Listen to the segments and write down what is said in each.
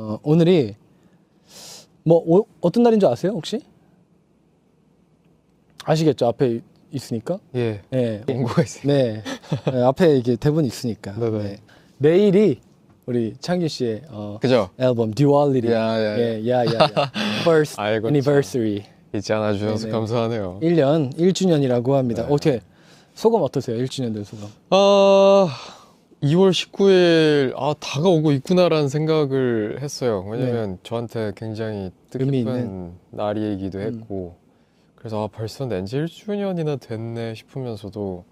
어, 오늘이 뭐 오- 어떤 날인 줄 아세요 혹시? 아시겠죠 앞에 있으니까. 예. 네. 원고가 있어요. 네. 네, 앞에 이게 대본이 있으니까. 네네. 네. 내일이 우리 창규 씨의 어, 그죠? 앨범 Duality. 야, 야, 야. 예, 야, 야, 야. First 알고 Anniversary. 잊지 않아 주셔서 네네. 감사하네요. 1년 1주년이라고 합니다. 네. 어떻게 소감 어떠세요? 1주년 된 소감. 아 2월 19일 아 다가오고 있구나라는 생각을 했어요. 왜냐면 저한테 굉장히 의미 뜻깊은 있는. 날이기도 음. 했고 그래서 아 벌써 낸지 1주년이나 됐네 싶으면서도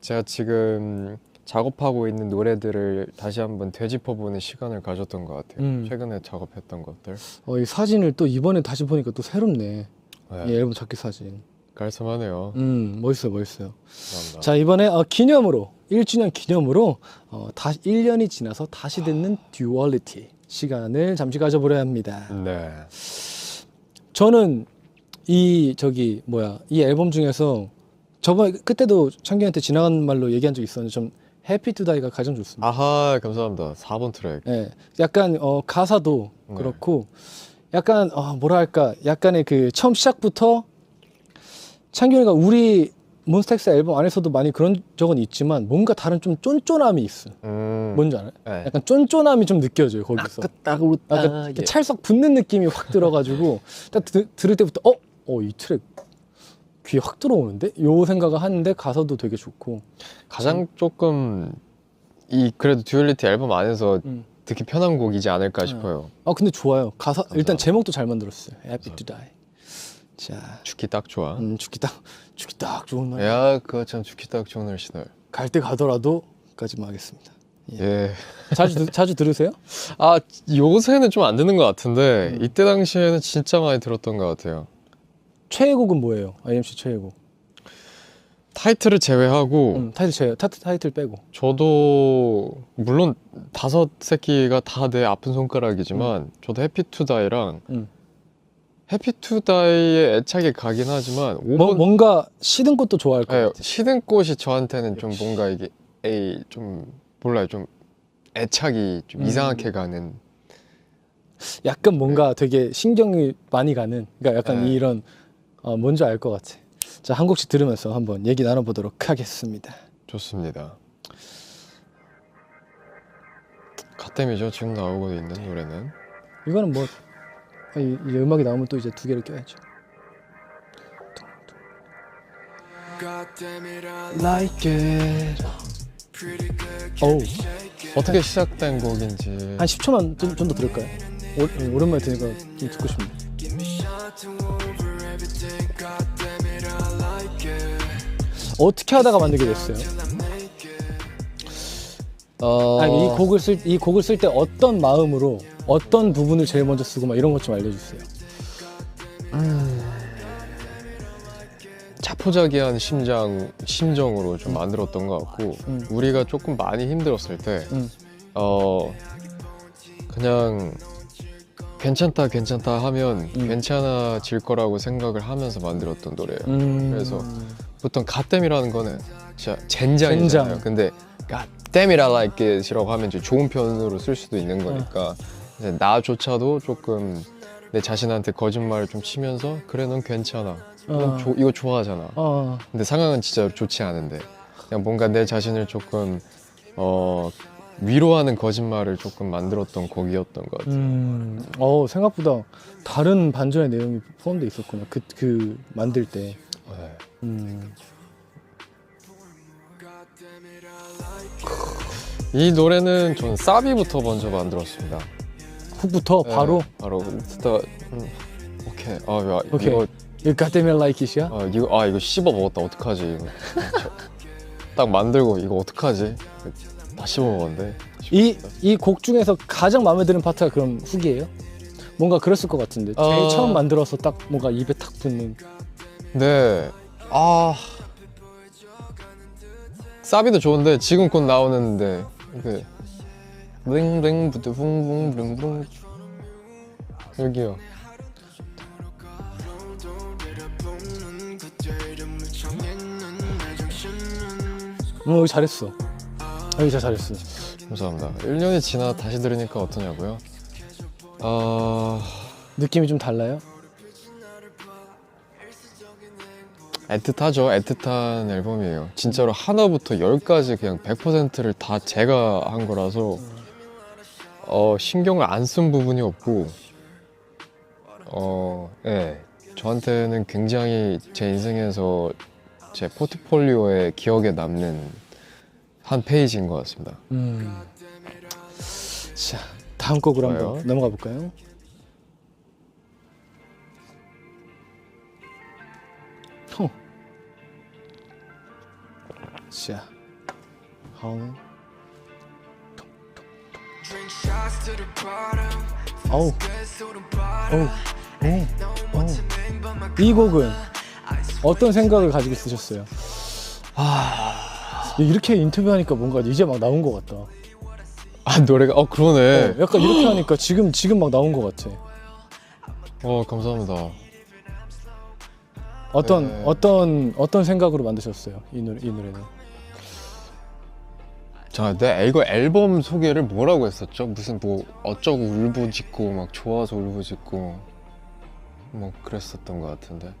제가 지금 작업하고 있는 노래들을 다시 한번 되짚어보는 시간을 가졌던 것 같아요. 음. 최근에 작업했던 것들. 어, 이 사진을 또 이번에 다시 보니까 또 새롭네. 네, 이 앨범 자켓 사진. 깔끔하네요. 음, 멋있어, 멋있어요. 감사합니다. 자 이번에 어, 기념으로 1주년 기념으로 어, 다시 1년이 지나서 다시 듣는 듀얼리티 시간을 잠시 가져보려 합니다. 네. 저는 이 저기 뭐야 이 앨범 중에서 저번에 그때도 창규한테 지나간 말로 얘기한 적 있었는데 좀 해피 투 다이가 가장 좋습니다. 아하 감사합니다. 4번 트랙. 예, 약간 어, 가사도 네. 그렇고 약간 어, 뭐라 할까 약간의 그 처음 시작부터 창균이가 우리 몬스타엑스 앨범 안에서도 많이 그런 적은 있지만 뭔가 다른 좀 쫀쫀함이 있어. 음. 뭔지 알아요? 네. 약간 쫀쫀함이 좀 느껴져요 거기서. 따그로 약간 아, 이렇게 찰싹 붙는 느낌이 확 들어가지고 딱 드, 들을 때부터 어, 어 이 트랙 귀에 확 들어오는데? 요 생각을 하는데 가사도 되게 좋고. 가장 조금 이 그래도 듀얼리티 앨범 안에서 음. 듣기 편한 곡이지 않을까 싶어요. 아 근데 좋아요. 가사 일단 감사합니다. 제목도 잘 만들었어요. Happy to Die. 자, 죽기 딱 좋아. 음, 죽기 딱 죽기 딱 좋은 말. 야 그거 참 죽기 딱 좋은 날씨다. 갈 때 가더라도까지만 하겠습니다. 예. 예. 자주 들- 자주 들으세요? 아 요새는 좀 안 듣는 것 같은데 음. 이때 당시에는 진짜 많이 들었던 것 같아요. 최애곡은 뭐예요? IMC 최애곡. 타이틀을 제외하고 음, 타이틀 최애 타, 타이틀 빼고. 저도 물론 다섯 새끼가 다 내 아픈 손가락이지만 저도 해피 투다이랑 음. 해피투다이의 애착이 가긴 하지만 5번 뭐, 뭔가 시든 것도 좋아할 것 네, 같아. 시든 꽃이 저한테는 좀 역시. 뭔가 이게 에이 좀 몰라요 좀 애착이 좀 음. 이상하게 가는 약간 뭔가 되게 신경이 많이 가는. 그러니까 약간 네. 이런 어, 뭔지 알 것 같아. 자, 한 곡씩 들으면서 한번 얘기 나눠보도록 하겠습니다. 좋습니다. 갓댐이죠 지금 나오고 있는 노래는 이거는 뭐 아, 이- 이제 음악이 나오면 또 이제 두 개를 껴야죠. Like it. 어우, 어떻게 시작된 곡인지 한 10초만 좀 더 들을까요? 오, 오랜만에 들으니까 좀 듣고 싶네. 어떻게 하다가 만들게 됐어요? 어... 아니, 이 곡을 쓸 이 곡을 쓸 때 어떤 마음으로 어떤 부분을 제일 먼저 쓰고 막 이런 것 좀 알려주세요. 자포자기한 심장 심정으로 좀 만들었던 것 같고 음. 우리가 조금 많이 힘들었을 때 음. 어 그냥 괜찮다 괜찮다 하면 음. 괜찮아질 거라고 생각을 하면서 만들었던 노래예요. 음. 그래서 보통 갓댐이라는 거는 진짜 젠장이잖아요. 젠장. 근데 갓댐이라 like it이라고 하면 이제 좋은 편으로 쓸 수도 있는 거니까 이제 나조차도 조금 내 자신한테 거짓말을 좀 치면서 그래 넌 괜찮아. 넌 어. 조- 이거 좋아하잖아. 어, 근데 상황은 진짜 좋지 않은데 그냥 뭔가 내 자신을 조금 어 위로하는 거짓말을 조금 만들었던 곡이었던 것 같아요. 음, 어 생각보다 다른 반전의 내용이 포함되어 있었구나. 그, 그 만들 때. 네. 음. 이 노래는 저는 사비부터 먼저 만들었습니다. 훅부터 네, 바로 바로 음, 오케이 아 야, 오케이. 이거 이 가테멜 라이킷이야? 아 이거 아 이거 씹어 먹었다 어떡하지 이거 저- 딱 만들고 이거 어떡하지 다 씹어 먹었는데 이이 곡 중에서 가장 마음에 드는 파트가 그럼 훅이에요? 뭔가 그랬을 것 같은데 제일 어. 처음 만들어서 딱 뭔가 입에 탁 붙는 네. 아. 사비도 좋은데 지금 곧 나오는데 그 링링 부드 붕붕 붕붕 여기요. 어 여기 잘했어 여기 진짜 잘했어 감사합니다. 1년이 지나 다시 들으니까 어떠냐고요? 어, 느낌이 좀 달라요? 애틋하죠. 애틋한 앨범이에요. 진짜로 하나부터 열까지 그냥 100%를 다 제가 한 거라서 어, 신경을 안 쓴 부분이 없고 어, 예. 저한테는 굉장히 제 인생에서 제 포트폴리오에 기억에 남는 한 페이지인 것 같습니다. 음. 자, 다음 곡으로 좋아요. 한번 넘어가 볼까요? 호. 자, 하울린. 어우, 어우, 어우, 어우. 이 곡은 어떤 생각을 가지고 쓰셨어요? 아, 이렇게 인터뷰하니까 뭔가 이제 막 나온 것 같다. 아 노래가 어 그러네. 어, 약간 이렇게 하니까 지금 지금 막 나온 것 같아. 어 감사합니다. 어떤 네. 어떤 어떤 생각으로 만드셨어요 이 노래 이 노래는? 자, 내 이거 앨범 소개를 뭐라고 했었죠? 무슨 뭐 어쩌고 울부짖고 막 좋아서 울부짖고 뭐 그랬었던 것 같은데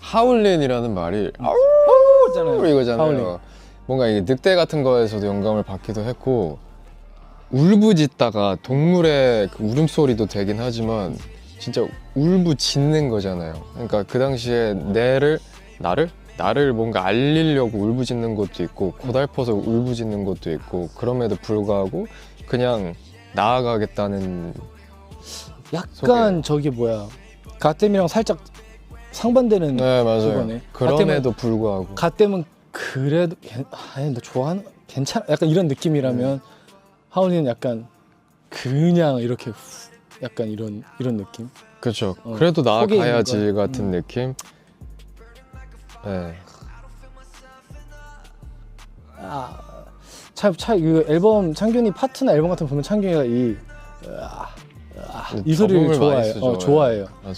하울린이라는 말이 아우 잖아요. 이거잖아요. 하울린. 뭔가 이게 늑대 같은 거에서도 영감을 받기도 했고 울부짖다가 동물의 그 울음소리도 되긴 하지만 진짜 울부짖는 거잖아요. 그러니까 그 당시에 내를 나를 나를 뭔가 알리려고 울부짖는 것도 있고 고달퍼서 울부짖는 것도 있고 그럼에도 불구하고 그냥 나아가겠다는 약간 저기 뭐야 가tem이랑 살짝 상반되는 네 맞아요. 그거네. 그럼에도 불구하고 가tem은 그래도 괜- 아니 너 좋아하는 괜찮아 약간 이런 느낌이라면 하울리는 약간 그냥 이렇게 후- 약간 이런 이런 느낌. 그렇죠. 어, 그래도 속에 있는 나아가야지 거. 같은 음. 느낌. 네. 아, 차 차 그 앨범 창균이 파트나 앨범 같은 거 보면 창균이가 이 으아, 으아, 이 소리를 많이 좋아해요. 쓰죠. 어, 좋아해요. 맞아요.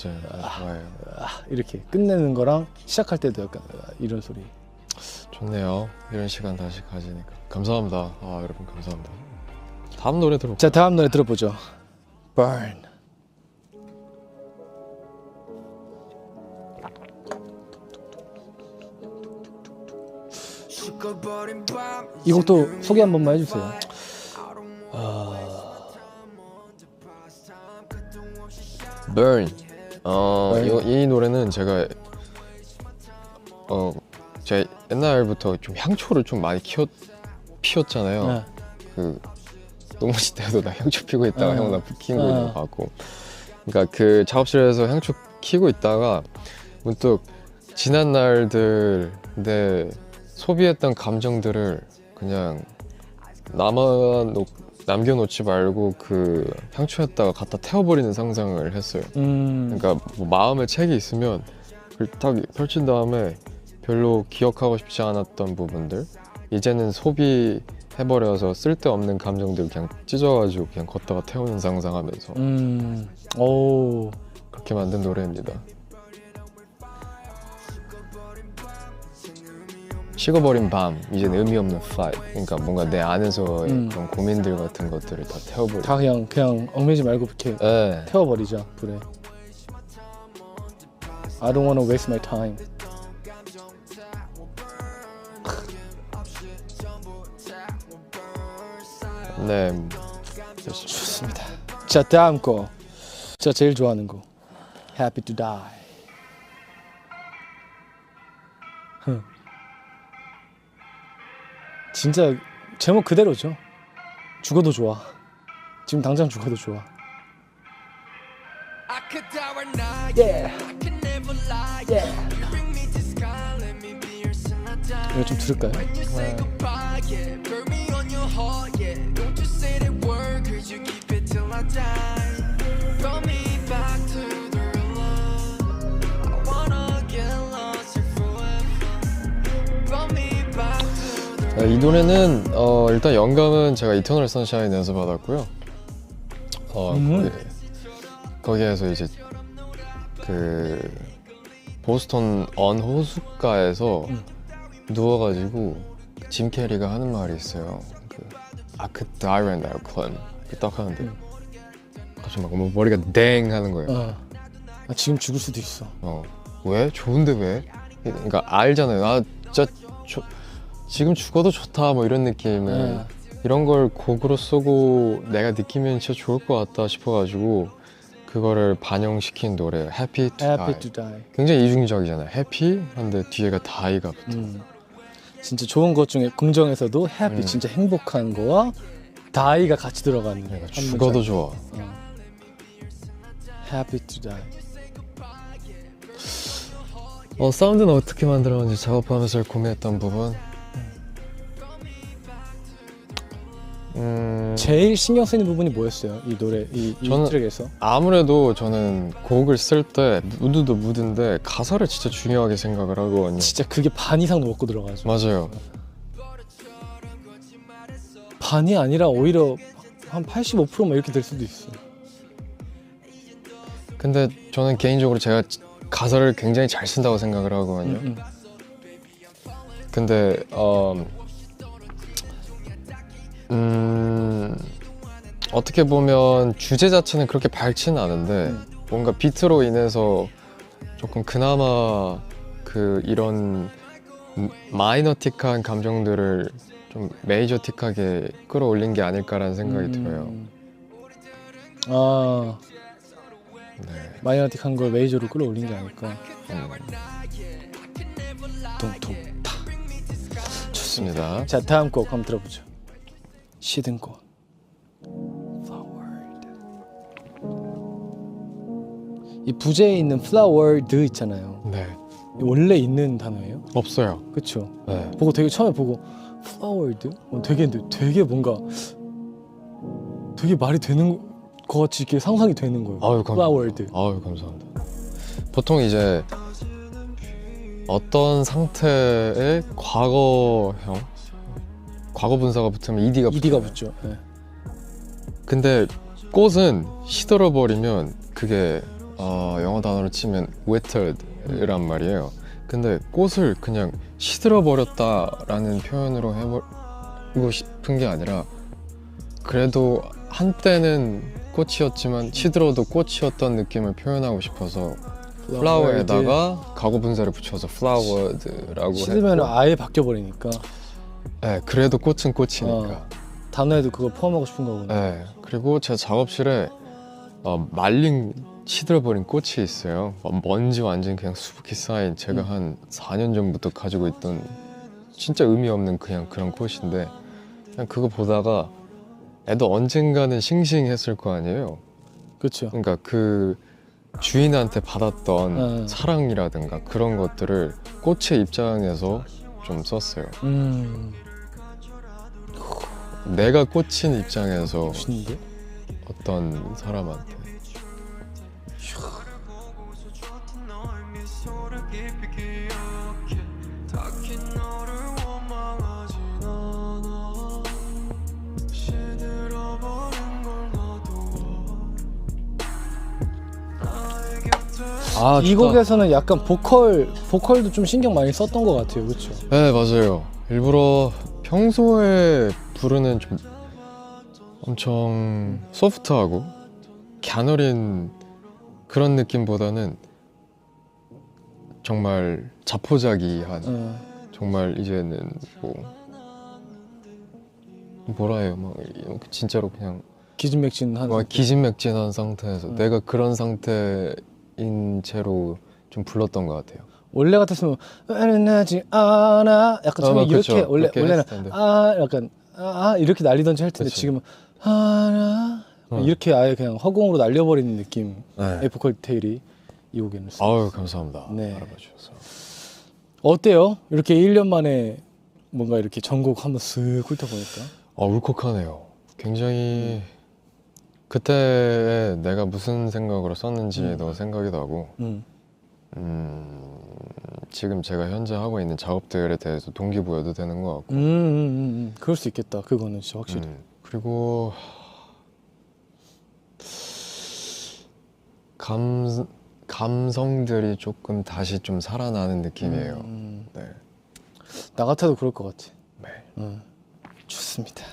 좋아해요. 아, 이렇게 끝내는 거랑 시작할 때도 약간 으아, 이런 소리. 좋네요. 이런 시간 다시 가지니까. 감사합니다. 아, 여러분 감사합니다. 다음 노래 들어볼게요. 자 다음 노래 들어보죠. Burn. 이 곡도 소개 한 번만 해주세요. Burn. 어, Burn. 이, 이 노래는 제가 어, 제가 옛날부터 좀 향초를 좀 많이 키웠 피웠잖아요. 네. 그 농무지 때도 나 향초 피고 있다가 어. 형나 피고 어. 있는 거 같고 그러니까 그 작업실에서 향초 키고 있다가 문득 지난 날들 내 소비했던 감정들을 그냥 남아 놓, 남겨놓지 말고 그 향초에다가 갖다 태워버리는 상상을 했어요. 음, 그러니까 뭐 마음에 책이 있으면 그걸 딱 펼친 다음에 별로 기억하고 싶지 않았던 부분들 이제는 소비해버려서 쓸데없는 감정들 그냥 찢어가지고 그냥 걷다가 태우는 상상하면서 음, 오, 그렇게 만든 노래입니다. 식어버린 밤, 이젠 의미 없는 fight. 그러니까 뭔가 내 안에서의 음. 그런 고민들 같은 것들을 다 태워버려. 다 그냥 그냥 얽매지 말고 이렇게 예. 태워버리자 불에. I don't wanna waste my time. 네. 좋습니다. 자 다음 거. 자 제일 좋아하는 거. Happy to Die. 흥. 진짜 제목 그대로죠. 죽어도 좋아. 지금 당장 죽어도 좋아. Yeah. Yeah. 이거 좀 들을까요? Yeah, burn me on your heart, yeah. Don't you say that word, cause you keep it till I die. 노래는 어, 일단 영감은 제가 이터널 선샤인에서 받았고요. 어, 음. 거기, 거기 에서 이제 그 보스턴 언 호숫가에서 음. 누워가지고 짐 캐리가 하는 말이 있어요. 그 I could die right now, Clem. 딱 하는데 음. 갑자기 막뭐 머리가 댕 하는 거예요. 어. 아, 지금 죽을 수도 있어. 어. 왜? 좋은데 왜? 그러니까 알잖아요. 아, 진짜 조- 지금 죽어도 좋다 뭐 이런 느낌을 네. 이런 걸 곡으로 쓰고 내가 느끼면 진짜 좋을 것 같다 싶어가지고 그거를 반영시킨 노래 Happy to Happy Die. to die. 굉장히 이중적이잖아요. Happy 한데 뒤에가 die가 붙어. 음. 진짜 좋은 것 중에 긍정에서도 happy 음. 진짜 행복한 거와 die가 같이 들어가는 그러니까 한 죽어도 문장. 좋아. 어. happy to die. 어 사운드는 어떻게 만들었는지 작업하면서 고민했던 부분. 음, 제일 신경 쓰이는 부분이 뭐였어요? 이 노래 이, 이 저는- 트랙에서. 아무래도 저는 곡을 쓸 때 무드도 무드인데 가사를 진짜 중요하게 생각을 하거든요. 진짜 그게 반 이상 먹고 들어가죠. 맞아요. 반이 아니라 오히려 한 85%만 이렇게 될 수도 있어. 근데 저는 개인적으로 제가 가사를 굉장히 잘 쓴다고 생각을 하거든요. 음, 음. 근데 어, 음, 어떻게 보면 주제 자체는 그렇게 밝지는 않은데 음. 뭔가 비트로 인해서 조금 그나마 그 이런 마이너틱한 감정들을 좀 메이저틱하게 끌어올린 게 아닐까라는 생각이 음. 들어요. 아 네. 마이너틱한 걸 메이저로 끌어올린 게 아닐까. 음, 타. 좋습니다. 자 다음 곡 한번 들어보죠. 시든 꽃. Flowered. 이 부제에 있는 flowered 있잖아요. 네. 이 원래 있는 단어예요? 없어요. 그렇죠. 네. 보고 되게 처음에 보고 flowered? 어, 되게 되게 뭔가 되게 말이 되는 것 같이 이렇게 상상이 되는 거예요. 아유 감사합니다. flowered. 아유 감사합니다. 보통 이제 어떤 상태의 과거형 과거 분사가 붙으면 ed가 ED가 붙어요. 붙죠. 네. 근데 꽃은 시들어 버리면 그게 어, 영어 단어로 치면 wettered란 말이에요. 근데 꽃을 그냥 시들어 버렸다라는 표현으로 해보고 싶은 게 아니라 그래도 한때는 꽃이었지만 시들어도 꽃이었던 느낌을 표현하고 싶어서 플라워에다가 가구 분사를 붙여서 flowered라고 시들면 아예 바뀌어 버리니까 네, 그래도 꽃은 꽃이니까 단어에도 그걸 포함하고 싶은 거구나. 네, 그리고 제 작업실에 어, 말린 시들어버린 꽃이 있어요. 어, 먼지 완전 그냥 수북히 쌓인 제가 음. 한 4년 전부터 가지고 있던 진짜 의미 없는 그냥 그런 꽃인데 그냥 그거 보다가 애도 언젠가는 싱싱했을 거 아니에요. 그렇죠. 그러니까 그 주인한테 받았던 음. 사랑이라든가 그런 것들을 꽃의 입장에서 좀 썼어요. 음, 내가 꽃인 입장에서 멋있는데? 어떤 사람한테 아이 곡에서는 약간 보컬 보컬도 좀 신경 많이 썼던 것 같아요, 그렇죠? 네 맞아요 일부러 평소에 부르는 좀 엄청 소프트하고 갸너린 그런 느낌보다는 정말 자포자기한 어, 정말 이제는 뭐 뭐라 해요 막 진짜로 그냥 기진맥진한. 막 기진맥진한 상태에서 음. 내가 그런 상태인 채로 좀 불렀던 것 같아요 원래 같았으면 나지 않아. 약간 처음에 어, 이렇게 그쵸. 원래 그렇게 원래는 했을 텐데. 아 약간 아, 아 이렇게 날리던지 할 텐데 그쵸. 지금은 하나 어. 이렇게 아예 그냥 허공으로 날려버리는 느낌의 네. 보컬 디테일이 이 곡에는. 아유 감사합니다 네. 알아봐 주셔서 어때요? 이렇게 1년 만에 뭔가 이렇게 전곡 한번 쓱 훑어보니까 아 울컥하네요. 굉장히 그때 내가 무슨 생각으로 썼는지도 생각이 나고 음. 음, 지금 제가 현재 하고 있는 작업들에 대해서 동기부여도 되는 것 같고 음, 음, 음, 음. 그럴 수 있겠다. 그거는 진짜 확실히. 음, 그리고 감 감성들이 조금 다시 좀 살아나는 느낌이에요. 음, 네. 나 같아도 그럴 것 같아. 네. 음. 좋습니다.